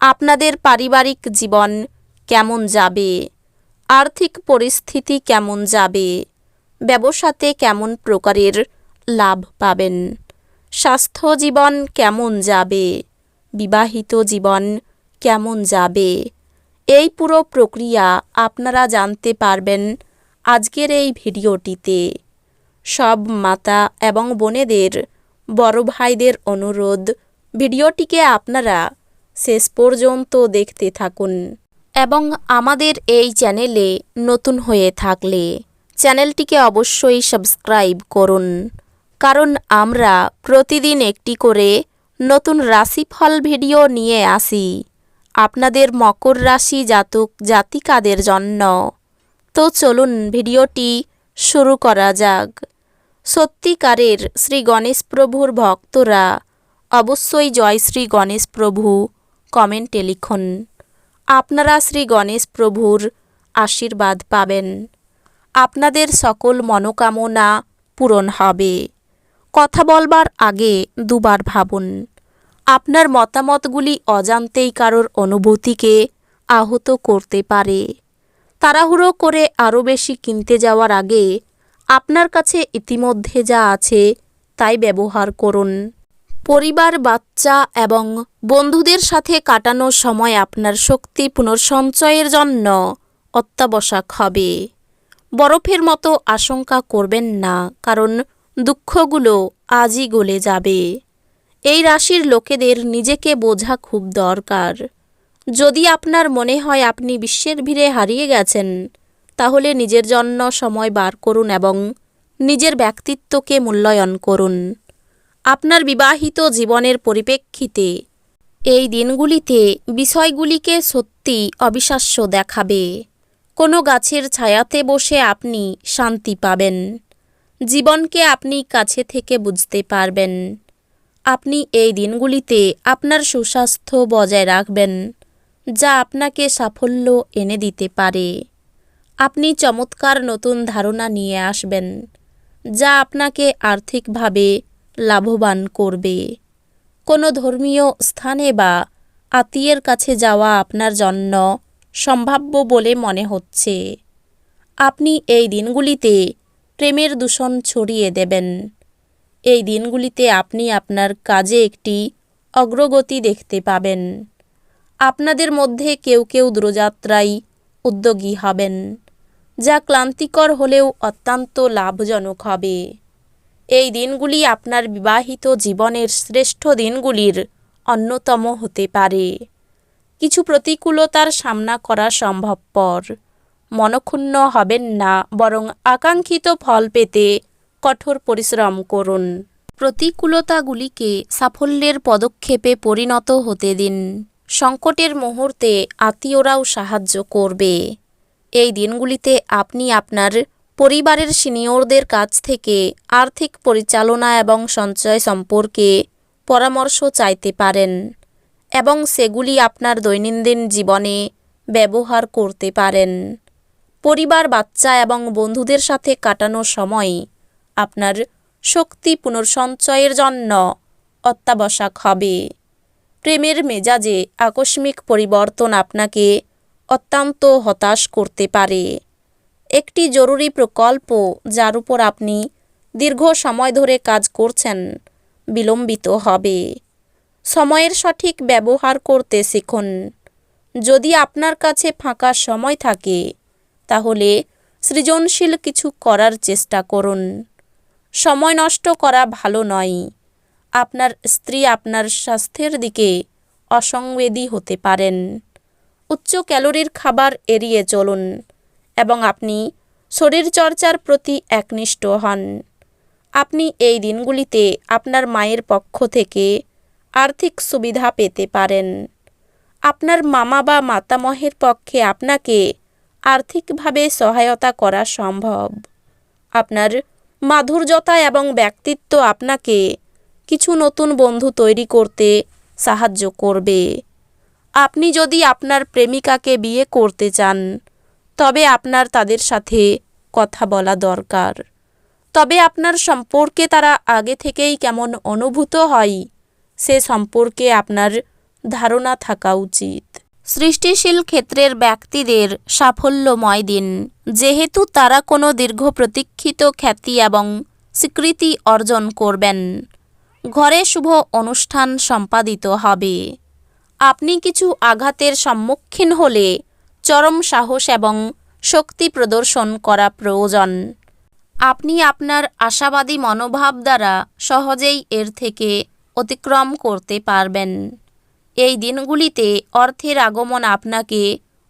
আপনাদের পারিবারিক জীবন কেমন যাবে? আর্থিক পরিস্থিতি কেমন যাবে? ব্যবসাতে কেমন প্রকারের লাভ পাবেন? স্বাস্থ্য জীবন কেমন যাবে? বিবাহিত জীবন কেমন যাবে? এই পুরো প্রক্রিয়া আপনারা জানতে পারবেন আজকের এই ভিডিওটিতে। সব মাতা এবং বোনেদের বড় ভাইদের অনুরোধ, ভিডিওটিকে আপনারা শেষ পর্যন্ত দেখতে থাকুন। এবং আমাদের এই চ্যানেলে নতুন হয়ে থাকলে চ্যানেলটিকে অবশ্যই সাবস্ক্রাইব করুন। কারণ আমরা প্রতিদিন একটি করে নতুন রাশিফল ভিডিও নিয়ে আসি। আপনাদের মকর রাশি জাতক জাতিকাদের জন্য। তো চলুন ভিডিওটি শুরু করা যাক। সত্যিকারের শ্রী গণেশ প্রভুর ভক্তরা অবশ্যই জয় শ্রী গণেশ প্রভু। কমেন্টে লিখুন, আপনারা শ্রী গণেশ প্রভুর আশীর্বাদ পাবেন। আপনাদের সকল মনোকামনা পূরণ হবে। কথা বলবার আগে দুবার ভাবুন, আপনার মতামতগুলি অজান্তেই কারোর অনুভূতিকে আহত করতে পারে। তাড়াহুড়ো করে আরও বেশি কিনতে যাওয়ার আগে আপনার কাছে ইতিমধ্যে যা আছে তাই ব্যবহার করুন। পরিবার, বাচ্চা এবং বন্ধুদের সাথে কাটানোর সময় আপনার শক্তি পুনর্সঞ্চয়ের জন্য অত্যাবশ্যক হবে। বরফের মতো আশঙ্কা করবেন না, কারণ দুঃখগুলো আজই গলে যাবে। এই রাশির লোকেদের নিজেকে বোঝা খুব দরকার। যদি আপনার মনে হয় আপনি বিশ্বের ভিড়ে হারিয়ে গেছেন, তাহলে নিজের জন্য সময় বার করুন এবং নিজের ব্যক্তিত্বকে মূল্যায়ন করুন। আপনার বিবাহিত জীবনের পরিপ্রেক্ষিতে এই দিনগুলিতে বিষয়গুলিকে সত্যি অবিশ্বাস্য দেখাবে। কোনো গাছের ছায়াতে বসে আপনি শান্তি পাবেন। জীবনকে আপনি কাছে থেকে বুঝতে পারবেন। আপনি এই দিনগুলিতে আপনার সুস্বাস্থ্য বজায় রাখবেন, যা আপনাকে সাফল্য এনে দিতে পারে। আপনি চমৎকার নতুন ধারণা নিয়ে আসবেন, যা আপনাকে আর্থিকভাবে লাভবান করবে। কোনো ধর্মীয় স্থানে বা আত্মীয়ের কাছে যাওয়া আপনার জন্য সম্ভাব্য বলে মনে হচ্ছে। আপনি এই দিনগুলিতে প্রেমের দূষণ ছড়িয়ে দেবেন। এই দিনগুলিতে আপনি আপনার কাজে একটি অগ্রগতি দেখতে পাবেন। আপনাদের মধ্যে কেউ কেউ দূরযাত্রায় উদ্যোগী হবেন, যা ক্লান্তিকর হলেও অত্যন্ত লাভজনক হবে। এই দিনগুলি আপনার বিবাহিত জীবনের শ্রেষ্ঠ দিনগুলির অন্যতম হতে পারে। কিছু প্রতিকূলতার সামনা করা সম্ভবপর। মনক্ষুণ্ণ হবেন না, বরং আকাঙ্ক্ষিত ফল পেতে কঠোর পরিশ্রম করুন। প্রতিকূলতাগুলিকে সাফল্যের পদক্ষেপে পরিণত হতে দিন। সংকটের মুহূর্তে আত্মীয়রাও সাহায্য করবে। এই দিনগুলিতে আপনি আপনার পরিবারের সিনিয়রদের কাছ থেকে আর্থিক পরিচালনা এবং সঞ্চয় সম্পর্কে পরামর্শ চাইতে পারেন এবং সেগুলি আপনার দৈনন্দিন জীবনে ব্যবহার করতে পারেন। পরিবার, বাচ্চা এবং বন্ধুদের সাথে কাটানো সময় আপনার শক্তি পুনর্সঞ্চয়ের জন্য অত্যাবশ্যক হবে। প্রেমের মেজাজে আকস্মিক পরিবর্তন আপনাকে অত্যন্ত হতাশ করতে পারে। একটি জরুরি প্রকল্প যার উপর আপনি দীর্ঘ সময় ধরে কাজ করছেন, বিলম্বিত হবে। সময়ের সঠিক ব্যবহার করতে শিখুন। যদি আপনার কাছে ফাঁকা সময় থাকে, তাহলে সৃজনশীল কিছু করার চেষ্টা করুন। সময় নষ্ট করা ভালো নয়। আপনার স্ত্রী আপনার স্বাস্থ্যের দিকে অসংবেদী হতে পারেন। উচ্চ ক্যালোরির খাবার এড়িয়ে চলুন। এবং আপনি শরীরচর্চার প্রতি একনিষ্ঠ হন। আপনি এই দিনগুলিতে আপনার মায়ের পক্ষ থেকে আর্থিক সুবিধা পেতে পারেন। আপনার মামা বা মাতামহের পক্ষে আপনাকে আর্থিকভাবে সহায়তা করা সম্ভব। আপনার মাধুর্যতা এবং ব্যক্তিত্ব আপনাকে কিছু নতুন বন্ধু তৈরি করতে সাহায্য করবে। আপনি যদি আপনার প্রেমিকাকে বিয়ে করতে চান তবে আপনার তাদের সাথে কথা বলা দরকার। তবে আপনার সম্পর্কে তারা আগে থেকেই কেমন অনুভূত হয়, সে সম্পর্কে আপনার ধারণা থাকা উচিত। সৃষ্টিশীল ক্ষেত্রের ব্যক্তিদের সাফল্যময় দিন, যেহেতু তারা কোনো দীর্ঘ প্রতীক্ষিত খ্যাতি এবং স্বীকৃতি অর্জন করবেন। ঘরে শুভ অনুষ্ঠান সম্পাদিত হবে। আপনি কিছু আঘাতের সম্মুখীন হলে চরম সাহস এবং শক্তি প্রদর্শন করা প্রয়োজন। আপনি আপনার আশাবাদী মনোভাব দ্বারা সহজেই এর থেকে অতিক্রম করতে পারবেন। এই দিনগুলিতে অর্থের আগমন আপনাকে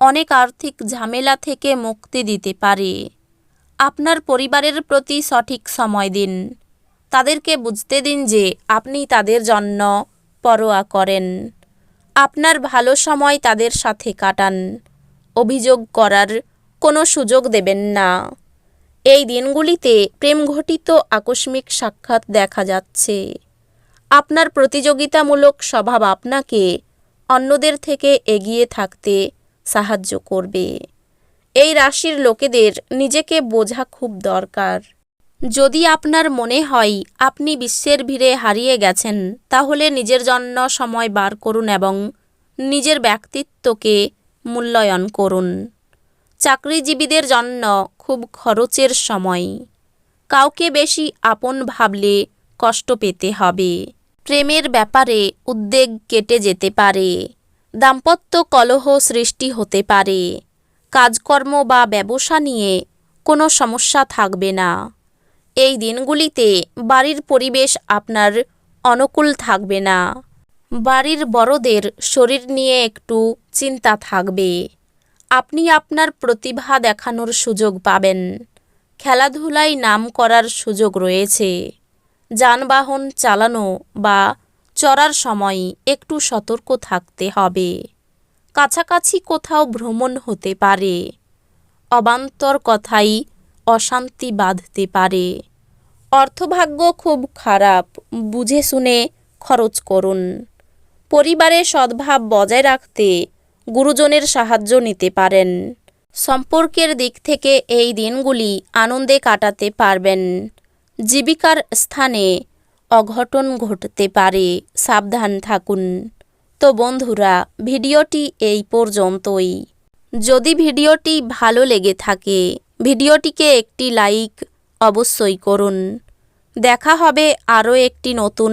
অনেক আর্থিক ঝামেলা থেকে মুক্তি দিতে পারে। আপনার পরিবারের প্রতি সঠিক সময় দিন। তাদেরকে বুঝতে দিন যে আপনি তাদের জন্য পরোয়া করেন। আপনার ভালো সময় তাদের সাথে কাটান। অভিযোগ করার কোনো সুযোগ দেবেন না। এই দিনগুলিতে প্রেমঘটিত আকস্মিক সাক্ষাৎ দেখা যাচ্ছে। আপনার প্রতিযোগিতামূলক স্বভাব আপনাকে অন্যদের থেকে এগিয়ে থাকতে সাহায্য করবে। এই রাশির লোকেদের নিজেকে বোঝা খুব দরকার। যদি আপনার মনে হয় আপনি বিশ্বের ভিড়ে হারিয়ে গেছেন, তাহলে নিজের জন্য সময় বার করুন এবং নিজের ব্যক্তিত্বকে মূল্যায়ন করুন। চাকরিজীবীদের জন্য খুব খরচের সময়। কাউকে বেশি আপন ভাবলে কষ্ট পেতে হবে। প্রেমের ব্যাপারে উদ্বেগ কেটে যেতে পারে। দাম্পত্য কলহ সৃষ্টি হতে পারে। কাজকর্ম বা ব্যবসা নিয়ে কোনো সমস্যা থাকবে না। এই দিনগুলিতে বাড়ির পরিবেশ আপনার অনুকূল থাকবে না। বাড়ির বড়দের শরীর নিয়ে একটু চিন্তা থাকবে। আপনি আপনার প্রতিভা দেখানোর সুযোগ পাবেন। খেলাধুলায় নাম করার সুযোগ রয়েছে। যানবাহন চালানো বা চড়ার সময় একটু সতর্ক থাকতে হবে। কাছাকাছি কোথাও ভ্রমণ হতে পারে। অবান্তর কথাই অশান্তি বাঁধতে পারে। অর্থভাগ্য খুব খারাপ, বুঝে শুনে খরচ করুন। পরিবারে সদ্ভাব বজায় রাখতে গুরুজনের সাহায্য নিতে পারেন। সম্পর্কের দিক থেকে এই দিনগুলি আনন্দে কাটাতে পারবেন। জীবিকার স্থানে অঘটন ঘটতে পারে, সাবধান থাকুন। তো বন্ধুরা, ভিডিওটি এই পর্যন্তই। যদি ভিডিওটি ভালো লেগে থাকে, ভিডিওটিকে একটি লাইক অবশ্যই করুন। দেখা হবে আরও একটি নতুন